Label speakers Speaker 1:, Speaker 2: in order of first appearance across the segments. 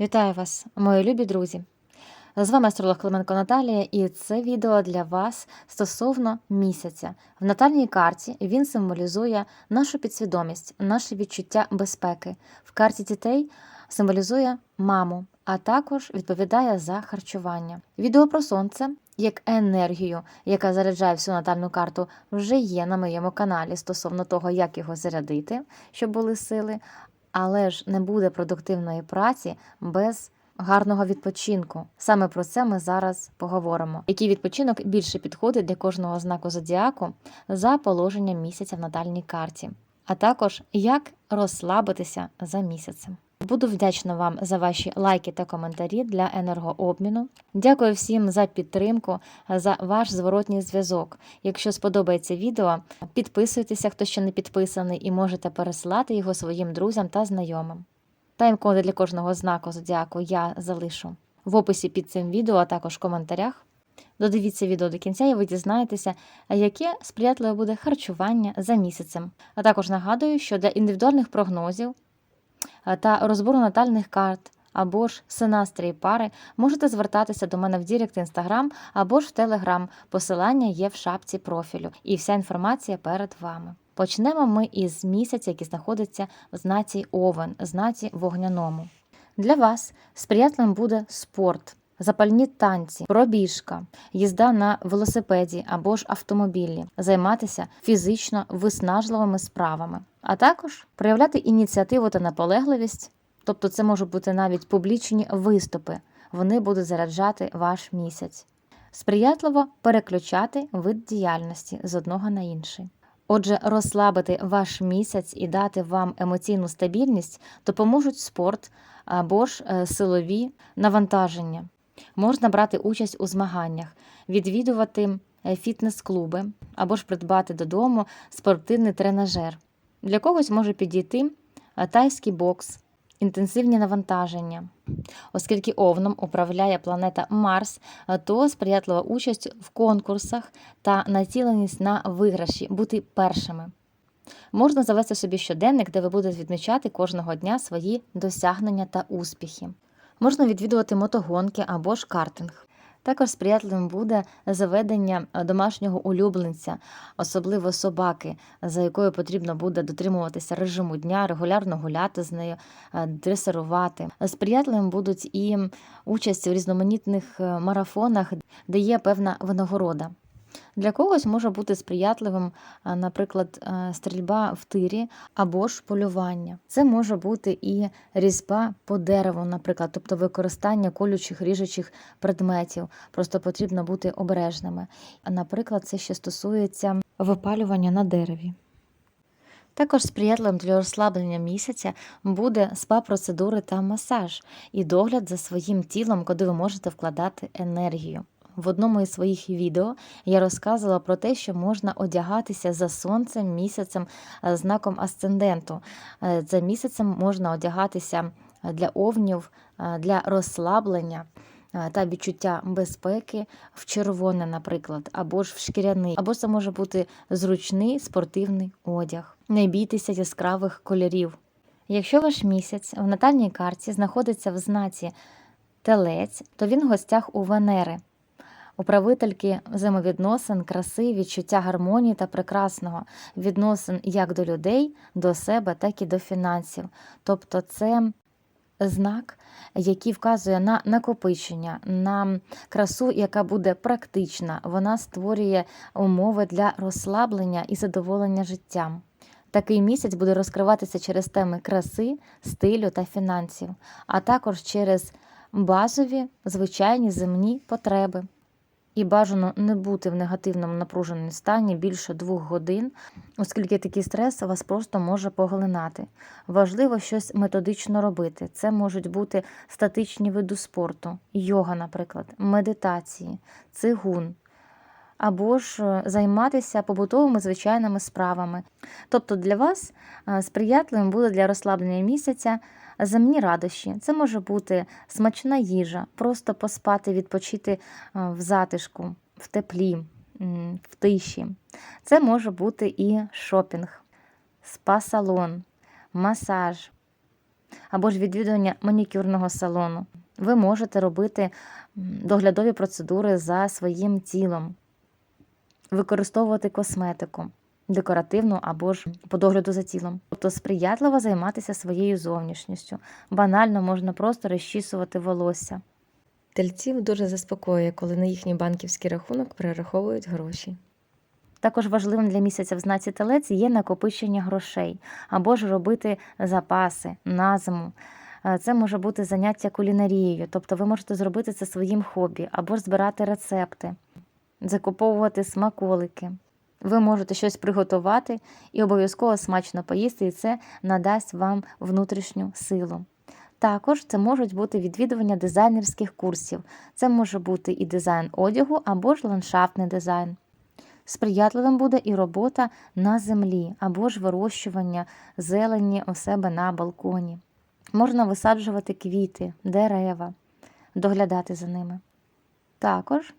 Speaker 1: Вітаю вас, мої любі друзі! З вами астролог Клименко Наталія, і це відео для вас стосовно місяця. В натальній карті він символізує нашу підсвідомість, наше відчуття безпеки. В карті дітей символізує маму, а також відповідає за харчування. Відео про сонце як енергію, яка заряджає всю натальну карту, вже є на моєму каналі стосовно того, як його зарядити, щоб були сили. Але ж не буде продуктивної праці без гарного відпочинку. Саме про це ми зараз поговоримо. Який відпочинок більше підходить для кожного знаку зодіаку за положенням місяця в натальній карті, а також як розслабитися за місяцем. Буду вдячна вам за ваші лайки та коментарі для енергообміну. Дякую всім за підтримку, за ваш зворотній зв'язок. Якщо сподобається відео, підписуйтеся, хто ще не підписаний, і можете пересилати його своїм друзям та знайомим. Тайм-коди для кожного знаку зодіаку я залишу в описі під цим відео, а також в коментарях. Додивіться відео до кінця, і ви дізнаєтеся, яке сприятливе буде харчування за місяцем. А також нагадую, що для індивідуальних прогнозів та розбору натальних карт або ж синастрії пари можете звертатися до мене в Дірект Інстаграм або ж в Телеграм. Посилання є в шапці профілю, і вся інформація перед вами. Почнемо ми із місяця, який знаходиться в знаці Овен, знаці вогняному. Для вас сприятливим буде спорт, запальні танці, пробіжка, їзда на велосипеді або ж автомобілі, займатися фізично виснажливими справами, а також проявляти ініціативу та наполегливість, тобто це можуть бути навіть публічні виступи, вони будуть заряджати ваш місяць. Сприятливо переключати вид діяльності з одного на інший. Отже, розслабити ваш місяць і дати вам емоційну стабільність допоможуть спорт або ж е, силові навантаження. Можна брати участь у змаганнях, відвідувати е, фітнес-клуби або ж придбати додому спортивний тренажер. Для когось може підійти е, тайський бокс, інтенсивні навантаження. Оскільки овном управляє планета Марс, то сприятлива участь в конкурсах та націленість на виграші, бути першими. Можна завести собі щоденник, де ви будете відмічати кожного дня свої досягнення та успіхи. Можна відвідувати мотогонки або ж картинг. Також сприятливим буде заведення домашнього улюбленця, особливо собаки, за якою потрібно буде дотримуватися режиму дня, регулярно гуляти з нею, дресирувати. Сприятливим будуть і участь у різноманітних е, марафонах, де є певна винагорода. Для когось може бути сприятливим, наприклад, стрільба в тирі або ж полювання. Це може бути і різьба по дереву, наприклад, тобто використання колючих ріжучих предметів. Просто потрібно бути обережними. Наприклад, це ще стосується випалювання на дереві. Також сприятливим для розслаблення місяця буде спа-процедури та масаж і догляд за своїм тілом, куди ви можете вкладати енергію. В одному із своїх відео я розказувала про те, що можна одягатися за сонцем місяцем е, знаком асценденту. Е, за місяцем можна одягатися для овнів, е, для розслаблення. Та відчуття безпеки в червоне, наприклад, або ж в шкіряний, або це може бути зручний спортивний одяг. Не бійтеся яскравих кольорів. Якщо ваш місяць в натальній карті знаходиться в знаці телець, то він в гостях у Венери управительки взаємовідносин, краси, відчуття гармонії та прекрасного відносин як до людей, до себе, так і до фінансів. Тобто це знак, який вказує на накопичення, на красу, яка буде практична, вона створює умови для розслаблення і задоволення життям. Такий місяць буде розкриватися через теми краси, стилю та фінансів, а також через базові звичайні земні потреби і бажано не бути в негативному напруженому стані більше двох годин, оскільки такий стрес вас просто може поглинати. Важливо щось методично робити. Це можуть бути статичні види спорту, йога, наприклад, медитації, цигун. Або ж е, займатися побутовими звичайними справами. Тобто для вас е, сприятливим буде для розслаблення місяця земні радощі. Це може бути смачна їжа, просто поспати, відпочити е, в затишку, в теплі, в тиші. Це може бути і шопінг, спа-салон, масаж, або ж відвідування манікюрного салону. Ви можете робити доглядові процедури за своїм тілом, використовувати косметику, декоративну або ж по догляду за тілом. Тобто сприятливо займатися своєю зовнішністю. Банально можна просто розчісувати волосся. Тельців дуже заспокоює, коли на їхній банківський рахунок перераховують гроші. Також важливим для місяця в знаці телець є накопичення грошей або ж робити запаси на зиму. Е, Це може бути заняття кулінарією, тобто ви можете зробити це своїм хобі, або ж збирати рецепти, закуповувати смаколики. Ви можете щось приготувати і обов'язково смачно поїсти, і це надасть вам внутрішню силу. Також це можуть бути відвідування дизайнерських курсів. Це може бути і дизайн одягу, або ж ландшафтний дизайн. Сприятливим буде і робота на землі, або ж вирощування зелені у себе на балконі. Можна висаджувати квіти, дерева, доглядати за ними. Також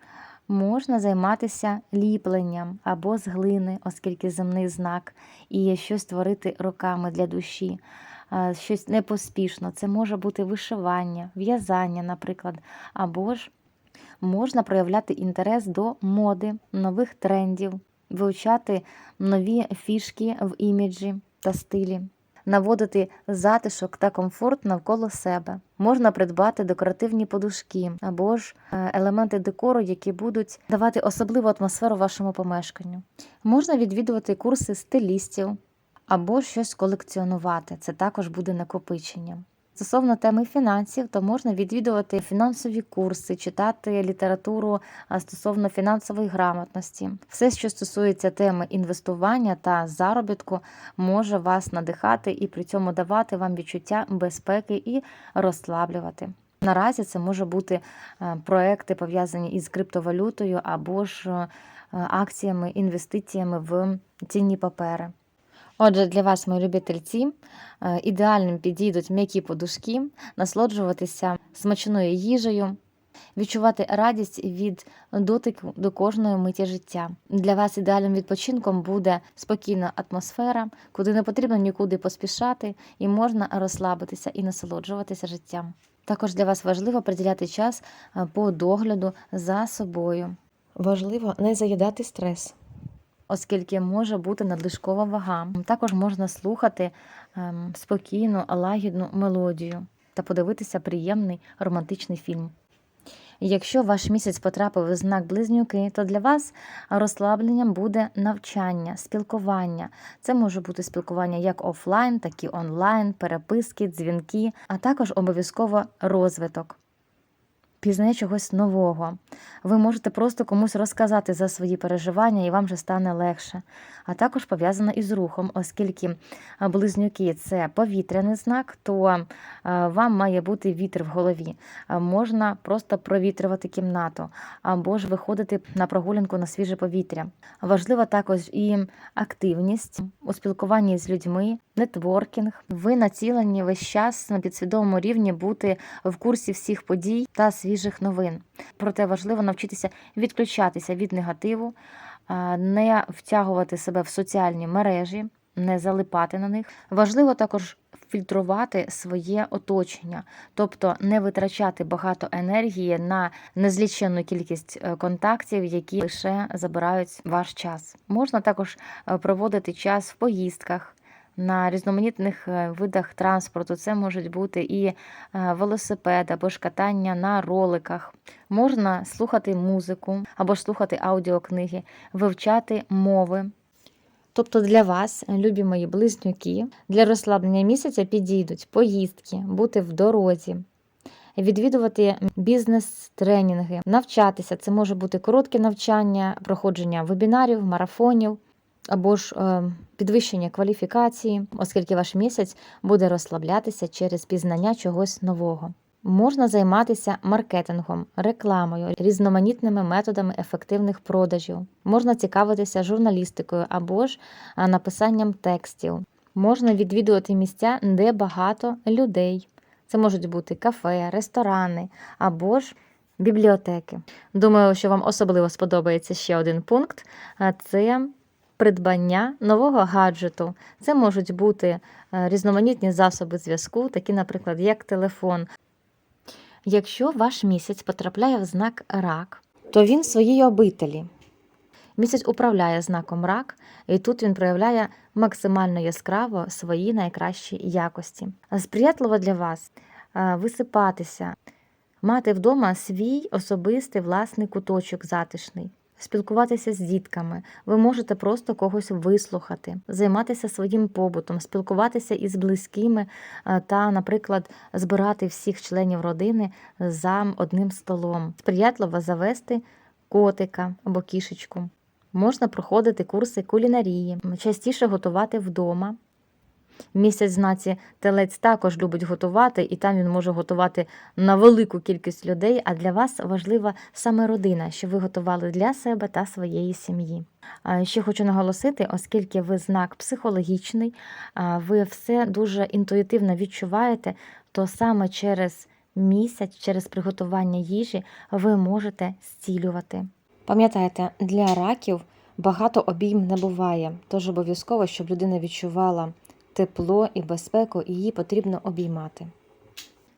Speaker 1: можна займатися ліпленням або з глини, оскільки земний знак, і щось творити руками для душі, а, щось непоспішно. Це може бути вишивання, в'язання, наприклад, або ж можна проявляти інтерес до моди, нових трендів, вивчати нові фішки в іміджі та стилі, наводити затишок та комфорт навколо себе. Можна придбати декоративні подушки або ж е, елементи декору, які будуть давати особливу атмосферу вашому помешканню. Можна відвідувати курси стилістів або щось колекціонувати. Це також буде накопиченням. Стосовно теми фінансів, то можна відвідувати фінансові курси, читати літературу стосовно фінансової грамотності. Все, що стосується теми інвестування та заробітку, може вас надихати і при цьому давати вам відчуття безпеки і розслаблювати. Наразі це може бути е, проекти пов'язані із криптовалютою або ж е, акціями, інвестиціями в цінні папери. Отже, для вас, мої любі тельці, е, ідеальним підійдуть м'які подушки, насолоджуватися смачною їжею, відчувати радість від дотику до кожної миті життя. Для вас ідеальним відпочинком буде спокійна атмосфера, куди не потрібно нікуди поспішати, і можна розслабитися і насолоджуватися життям. Також для вас важливо приділяти час е, по догляду за собою. Важливо не заїдати стрес оскільки може бути надлишкова вага. Також можна слухати ем, спокійну, лагідну мелодію та подивитися приємний романтичний фільм. Якщо ваш місяць потрапив у знак близнюки, то для вас розслабленням буде навчання, спілкування. Це може бути спілкування як офлайн, так і онлайн, переписки, дзвінки, а також обов'язково розвиток. Пізнає чогось нового. Ви можете просто комусь розказати за свої переживання, і вам вже стане легше. А також пов'язана із рухом, оскільки близнюки це повітряний знак, то вам має бути вітер в голові. Можна просто провітрювати кімнату або ж виходити на прогулянку на свіже повітря. Важлива також і активність у спілкуванні з людьми, нетворкінг. Ви націлені весь час на підсвідомому рівні бути в курсі всіх подій та свіжих новин. Проте важливо навчитися відключатися від негативу, не втягувати себе в соціальні мережі, не залипати на них. Важливо також фільтрувати своє оточення, тобто не витрачати багато енергії на незліченну кількість е, контактів, які лише забирають ваш час. Можна також е, проводити час в поїздках. На різноманітних е, видах транспорту це можуть бути і е, велосипед або ж катання на роликах. Можна слухати музику або слухати аудіокниги, вивчати мови. Тобто для вас, любі мої близнюки, для розслаблення місяця підійдуть поїздки, бути в дорозі, відвідувати бізнес-тренінги, навчатися. Це може бути коротке навчання, проходження вебінарів, марафонів або ж е, підвищення кваліфікації, оскільки ваш місяць буде розслаблятися через пізнання чогось нового. Можна займатися маркетингом, рекламою, різноманітними методами ефективних продажів. Можна цікавитися журналістикою або ж написанням текстів. Можна відвідувати місця, де багато людей. Це можуть бути кафе, ресторани або ж бібліотеки. Думаю, що вам особливо сподобається ще один пункт це придбання нового гаджету. Це можуть бути е, різноманітні засоби зв'язку, такі, наприклад, як телефон. Якщо ваш місяць потрапляє в знак рак, то він в своїй обителі. Місяць управляє знаком рак, і тут він проявляє максимально яскраво свої найкращі якості. Сприятливо для вас е, висипатися, мати вдома свій особистий власний куточок затишний. Спілкуватися з дітками, ви можете просто когось вислухати, займатися своїм побутом, спілкуватися із близькими е, та, наприклад, збирати всіх членів родини за одним столом, сприятливо завести котика або кішечку. Можна проходити курси кулінарії, частіше готувати вдома. Місяць знаці телець також любить готувати, і там він може готувати на велику кількість людей. А для вас важлива саме родина, що ви готували для себе та своєї сім'ї. Ще хочу наголосити, оскільки ви знак психологічний, ви все дуже інтуїтивно відчуваєте, то саме через місяць, через приготування їжі, ви можете зцілювати. Пам'ятайте, для раків багато обійм не буває, тож обов'язково, щоб людина відчувала тепло і безпеку, і її потрібно обіймати.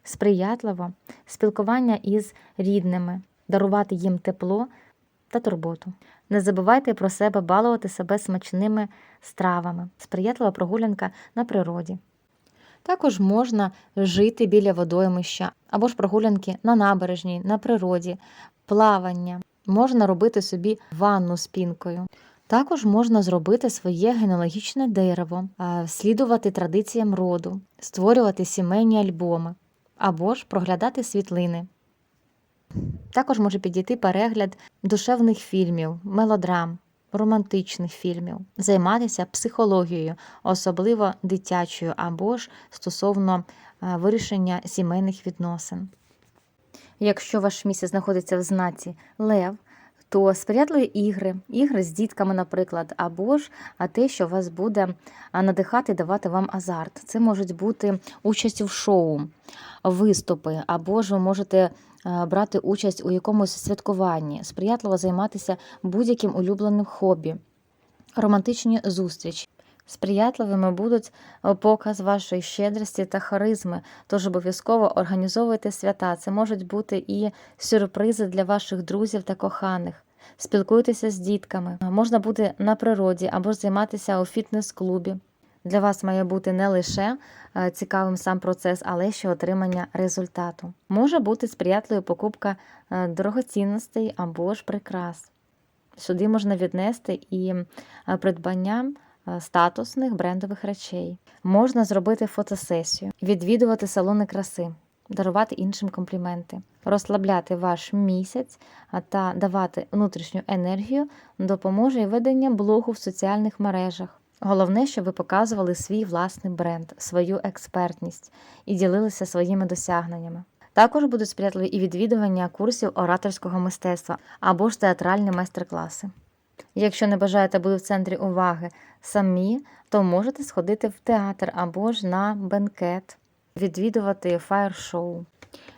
Speaker 1: Сприятливо спілкування із рідними, дарувати їм тепло та турботу. Не забувайте про себе балувати себе смачними стравами, сприятлива прогулянка на природі. Також можна жити біля водоймища або ж прогулянки на набережній, на природі, плавання. Можна робити собі ванну з пінкою. Також можна зробити своє генеалогічне дерево, слідувати традиціям роду, створювати сімейні альбоми або ж проглядати світлини. Також може підійти перегляд душевних фільмів, мелодрам, романтичних фільмів, займатися психологією, особливо дитячою, або ж стосовно вирішення сімейних відносин. Якщо ваш місяць знаходиться в знаці Лев, то сприятливі ігри, ігри з дітками, наприклад, або ж те, що вас буде надихати, давати вам азарт. Це можуть бути участь в шоу, виступи, або ж ви можете брати участь у якомусь святкуванні, сприятливо займатися будь-яким улюбленим хобі, романтичні зустрічі. Сприятливими будуть е, показ вашої щедрості та харизми, тож обов'язково організовуйте свята. Це можуть бути і сюрпризи для ваших друзів та коханих. Спілкуйтеся з дітками. Можна бути на природі або ж займатися у фітнес-клубі. Для вас має бути не лише е, цікавим сам процес, але ще отримання результату. Може бути сприятливою покупка е, дорогоцінностей або ж прикрас. Сюди можна віднести і е, придбання е, статусних брендових речей. Можна зробити фотосесію, відвідувати салони краси, дарувати іншим компліменти, розслабляти ваш місяць та давати внутрішню енергію допоможе і ведення блогу в соціальних мережах. Головне, щоб ви показували свій власний бренд, свою експертність і ділилися своїми досягненнями. Також будуть сприятливі і відвідування курсів ораторського мистецтва або ж театральні майстер-класи. Якщо не бажаєте бути в центрі уваги самі, то можете сходити в театр або ж на бенкет, відвідувати фаєр-шоу.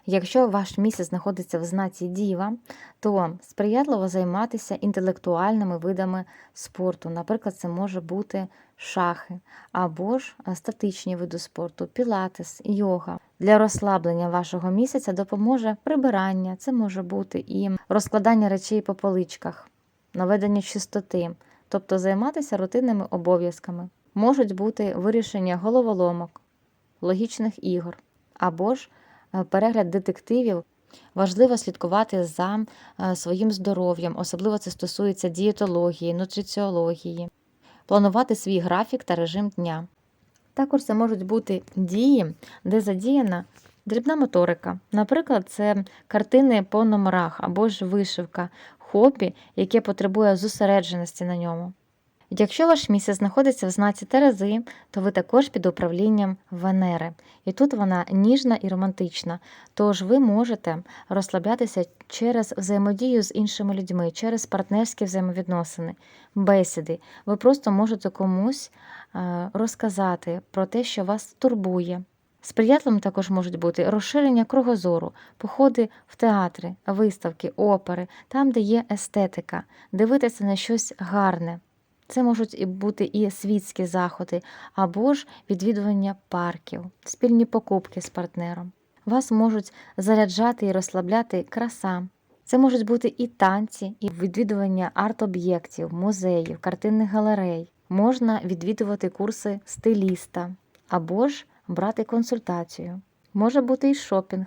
Speaker 1: Якщо ваш місяць знаходиться в знаці Діва, то сприятливо займатися інтелектуальними видами спорту. Наприклад, це може бути шахи або ж статичні види спорту, пілатес, йога. Для розслаблення вашого місяця допоможе прибирання, це може бути і розкладання речей по поличках, наведення чистоти, тобто займатися рутинними обов'язками. Можуть бути вирішення головоломок, логічних ігор або ж е, перегляд детективів. Важливо слідкувати за е, своїм здоров'ям, особливо це стосується дієтології, нутриціології, планувати свій графік та режим дня. Також це можуть бути дії, де задіяна дрібна моторика. Наприклад, це картини по номерах або ж вишивка, хобі, яке потребує зосередженості на ньому. Якщо ваш місяць знаходиться в знаці Терези, то ви також під управлінням Венери. І тут вона ніжна і романтична. Тож ви можете розслаблятися через взаємодію з іншими людьми, через партнерські взаємовідносини, бесіди. Ви просто можете комусь е, розказати про те, що вас турбує. Сприятливим також можуть бути розширення кругозору, походи в театри, виставки, опери, там, де є естетика, дивитися на щось гарне Це можуть бути і світські заходи, або ж відвідування парків, спільні покупки з партнером. Вас можуть заряджати і розслабляти краса. Це можуть бути і танці, і відвідування арт-об'єктів, музеїв, картинних галерей. Можна відвідувати курси стиліста або ж брати консультацію. Може бути і шопінг.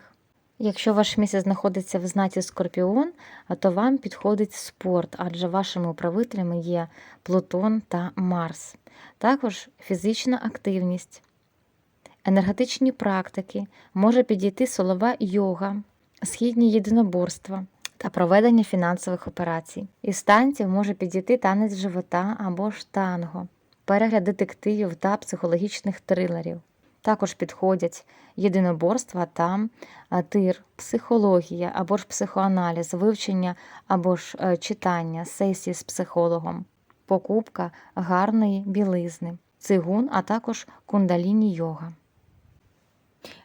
Speaker 1: Якщо ваш місяць знаходиться в знаці Скорпіон, то вам підходить спорт, адже вашими управителями є Плутон та Марс. Також фізична активність, енергетичні практики, може підійти солова йога, східні єдиноборства та проведення фінансових операцій. Із танців може підійти танець живота або ж танго, перегляд детективів та психологічних трилерів. Також підходять єдиноборства та тир, психологія або ж психоаналіз, вивчення або ж е, читання, сесії з психологом, покупка гарної білизни, цигун, а також кундаліні йога.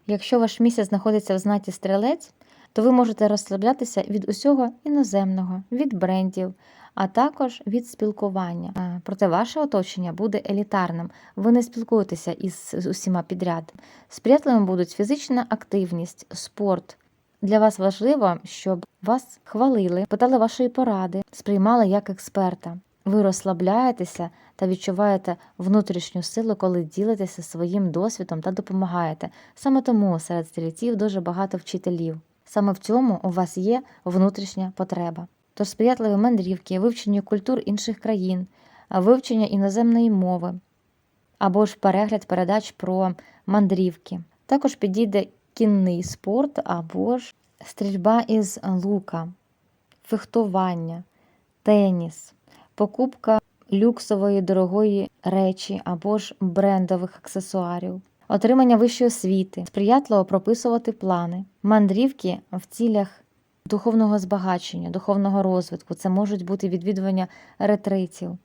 Speaker 1: Якщо ваш місяць знаходиться в знаті стрілець, то ви можете розслаблятися від усього іноземного, від брендів, а також від спілкування. Проте ваше оточення буде елітарним. Ви не спілкуєтеся із усіма підряд. Сприятливими будуть фізична активність, спорт. Для вас важливо, щоб вас хвалили, питали вашої поради, сприймали як експерта. Ви розслабляєтеся та відчуваєте внутрішню силу, коли ділитеся своїм досвідом та допомагаєте. Саме тому серед стрільців дуже багато вчителів. Саме в цьому у вас є внутрішня потреба. Тож сприятливі мандрівки, вивчення культур інших країн, вивчення іноземної мови або ж перегляд передач про мандрівки. Також підійде кінний спорт або ж стрільба із лука, фехтування, теніс, покупка люксової дорогої речі або ж брендових аксесуарів. Отримання вищої освіти, сприятливо прописувати плани, мандрівки в цілях духовного збагачення, духовного розвитку. Це можуть бути відвідування ретритів,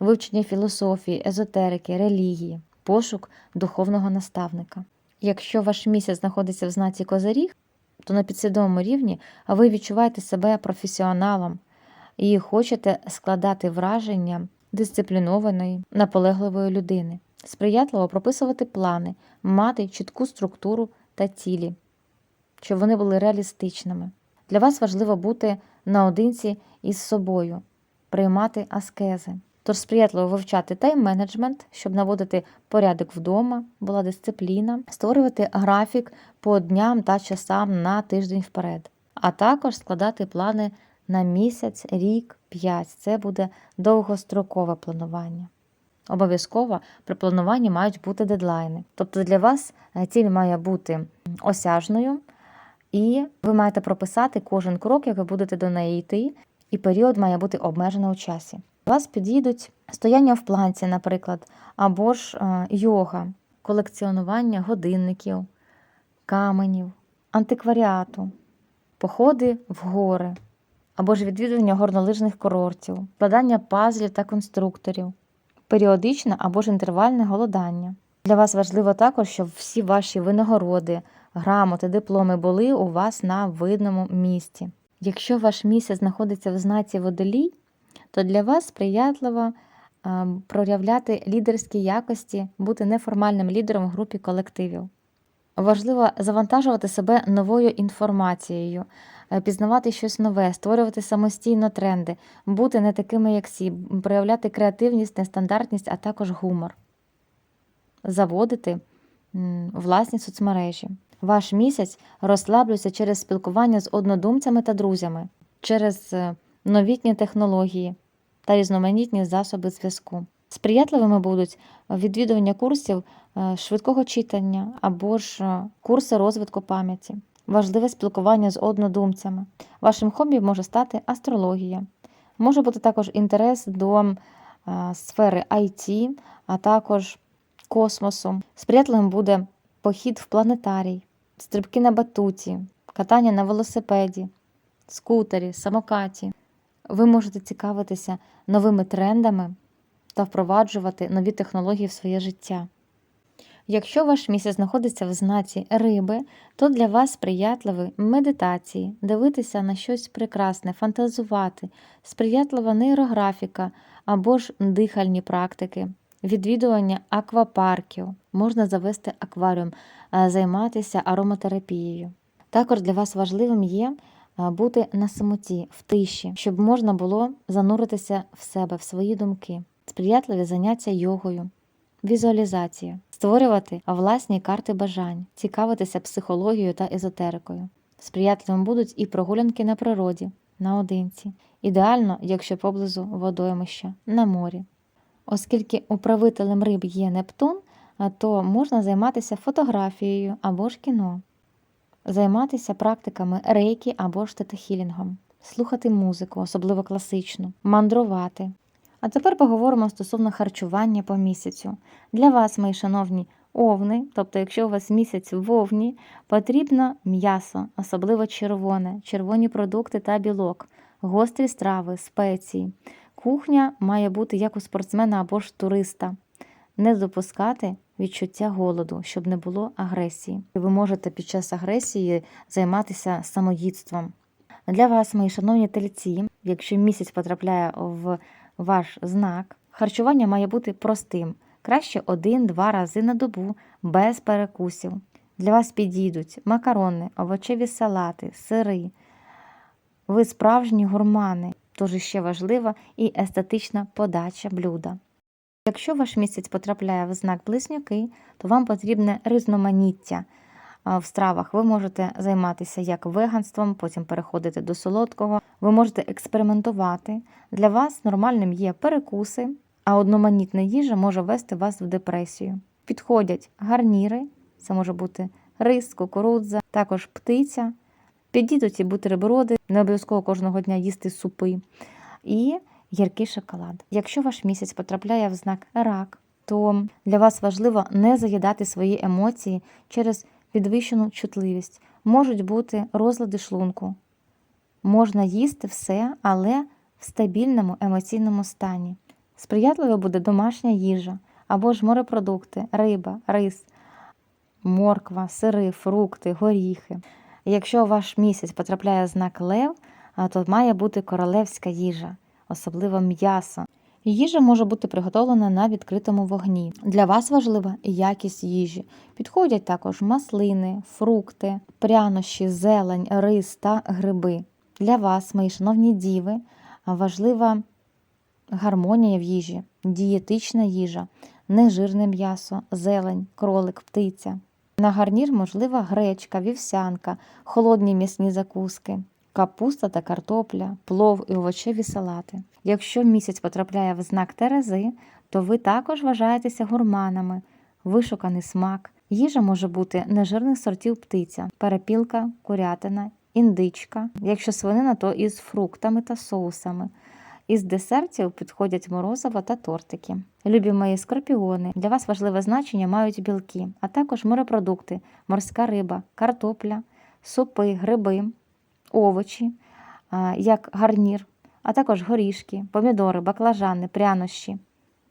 Speaker 1: вивчення філософії, езотерики, релігії, пошук духовного наставника. Якщо ваш місяць знаходиться в знаці Козиріг, то на підсвідомому рівні ви відчуваєте себе професіоналом і хочете складати враження дисциплінованої, наполегливої людини, сприятливо прописувати плани, мати чітку структуру та цілі, щоб вони були реалістичними. Для вас важливо бути наодинці із собою, приймати аскези. Тож сприятливо вивчати тайм-менеджмент, щоб наводити порядок вдома, була дисципліна, створювати графік по дням та часам на тиждень вперед, а також складати плани на місяць, рік, п'ять. Це буде довгострокове планування. Обов'язково при плануванні мають бути дедлайни. Тобто для вас е, ціль має бути осяжною, і ви маєте прописати кожен крок, як ви будете до неї йти, і період має бути обмежений у часі. У вас підійдуть стояння в планці, наприклад, або ж е, йога, колекціонування годинників, каменів, антикваріату, походи в гори, або ж відвідування горнолижних курортів, складання пазлів та конструкторів, періодичне або ж інтервальне голодання. Для вас важливо також, щоб всі ваші винагороди, грамоти, дипломи були у вас на видному місці. Якщо ваш місяць знаходиться в знаці водолій, то для вас сприятливо е, проявляти лідерські якості, бути неформальним лідером в групі колективів. Важливо завантажувати себе новою інформацією, пізнавати щось нове, створювати самостійно тренди, бути не такими, як всі, проявляти креативність, нестандартність, а також гумор, заводити власні соцмережі. Ваш місяць розслаблюється через спілкування з однодумцями та друзями, через е, новітні технології та різноманітні засоби зв'язку. Сприятливими будуть відвідування курсів е, швидкого читання або ж е, курси розвитку пам'яті, важливе спілкування з однодумцями. Вашим хобі може стати астрологія. Може бути також інтерес до е, сфери IT, а також космосу. Сприятливим буде похід в планетарій, стрибки на батуті, катання на велосипеді, скутері, самокаті. Ви можете цікавитися новими трендами та впроваджувати нові технології в своє життя. Якщо ваш місяць знаходиться в знаці риби, то для вас сприятливі медитації, дивитися на щось прекрасне, фантазувати, сприятлива нейрографіка або ж дихальні практики, відвідування аквапарків, можна завести акваріум, е, займатися ароматерапією. Також для вас важливим є е, бути на самоті, в тиші, щоб можна було зануритися в себе, в свої думки, сприятливі заняття йогою, візуалізацією, створювати власні карти бажань, цікавитися психологією та езотерикою. Сприятливим будуть і прогулянки на природі, наодинці, ідеально, якщо поблизу водоймища, на морі. Оскільки управителем риб є Нептун, то можна займатися фотографією або ж кіно, займатися практиками рейки або ж тетахілінгом, слухати музику, особливо класичну, мандрувати. А тепер поговоримо стосовно харчування по місяцю. Для вас, мої шановні овни, тобто, якщо у вас місяць в овні, потрібно м'ясо, особливо червоне, червоні продукти та білок, гострі страви, спеції. Кухня має бути як у спортсмена або ж туриста. Не допускати відчуття голоду, щоб не було агресії. Ви можете під час агресії займатися самоїдством. Для вас, мої шановні тельці, якщо місяць потрапляє в ваш знак, харчування має бути простим, краще один-два рази на добу, без перекусів. Для вас підійдуть макарони, овочеві салати, сири. Ви справжні гурмани, тож ще важлива і естетична подача блюда. Якщо ваш місяць потрапляє в знак близнюки, то вам потрібне різноманіття в стравах. Ви можете займатися як веганством, потім переходити до солодкого. Ви можете експериментувати. Для вас нормальним є перекуси, а одноманітна їжа може вести вас в депресію. Підходять гарніри, це може бути рис, кукурудза, також птиця. Підійдуть і бутерброди, не обов'язково кожного дня їсти супи. І гіркий шоколад. Якщо ваш місяць потрапляє в знак рак, то для вас важливо не заїдати свої емоції через підвищену чутливість. Можуть бути розлади шлунку. Можна їсти все, але в стабільному емоційному стані. Сприятливо буде домашня їжа або ж морепродукти, риба, рис, морква, сири, фрукти, горіхи. Якщо ваш місяць потрапляє знак лев, то має бути королевська їжа, особливо м'ясо. Їжа може бути приготовлена на відкритому вогні. Для вас важлива якість їжі. Підходять також маслини, фрукти, прянощі, зелень, рис та гриби. Для вас, мої шановні діви, важлива гармонія в їжі, дієтична їжа, нежирне м'ясо, зелень, кролик, птиця. На гарнір можлива гречка, вівсянка, холодні м'ясні закуски, капуста та картопля, плов і овочеві салати. Якщо місяць потрапляє в знак Терези, то ви також вважаєтеся гурманами, вишуканий смак. Їжа може бути нежирних сортів птиця, перепілка, курятина, індичка. Якщо свинина, то із фруктами та соусами. Із десертів підходять морозиво та тортики. Любі мої скорпіони, для вас важливе значення мають білки, а також морепродукти, морська риба, картопля, супи, гриби, овочі, як гарнір, а також горішки, помідори, баклажани, прянощі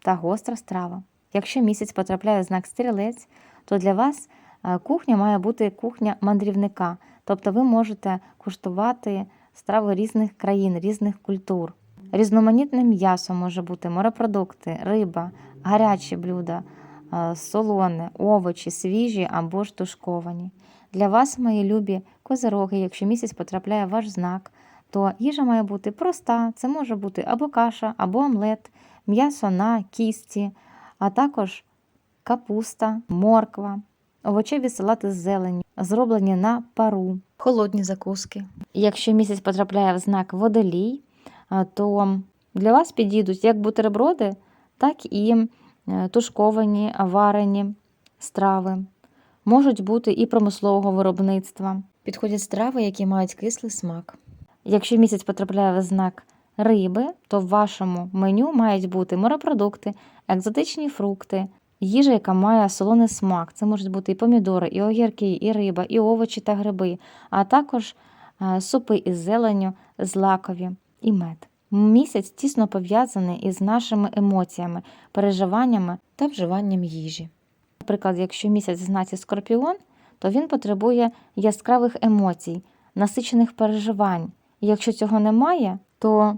Speaker 1: та гостра страва. Якщо місяць потрапляє в знак стрілець, то для вас кухня має бути кухня мандрівника, тобто ви можете куштувати страви різних країн, різних культур. Різноманітне м'ясо може бути, морепродукти, риба, гарячі блюда, е, солоне, овочі, свіжі або ж тушковані. Для вас, мої любі козироги, якщо місяць потрапляє в ваш знак, то їжа має бути проста. Це може бути або каша, або омлет, м'ясо на кісті, а також капуста, морква, овочеві салати з зеленню, зроблені на пару, холодні закуски. Якщо місяць потрапляє в знак водолій, то для вас підійдуть як бутерброди, так і тушковані, варені страви. Можуть бути і промислового виробництва. Підходять страви, які мають кислий смак. Якщо місяць потрапляє в знак риби, то в вашому меню мають бути морепродукти, екзотичні фрукти, їжа, яка має солоний смак. Це можуть бути і помідори, і огірки, і риба, і овочі та гриби, а також е, супи із зеленню, злакові і мед. Місяць тісно пов'язаний із нашими емоціями, переживаннями та вживанням їжі. Наприклад, якщо місяць в знаці скорпіон, то він потребує яскравих емоцій, насичених переживань. Якщо цього немає, то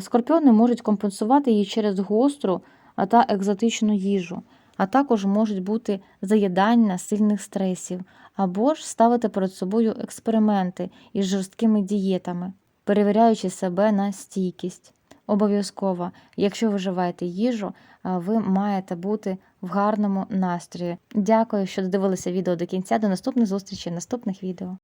Speaker 1: Скорпіони можуть компенсувати її через гостру та екзотичну їжу, а також можуть бути заїдання сильних стресів, або ж ставити перед собою експерименти із жорсткими дієтами, перевіряючи себе на стійкість. Обов'язково, якщо ви вживаєте їжу, ви маєте бути в гарному настрої. Дякую, що додивилися відео до кінця. До наступних зустрічей, наступних відео.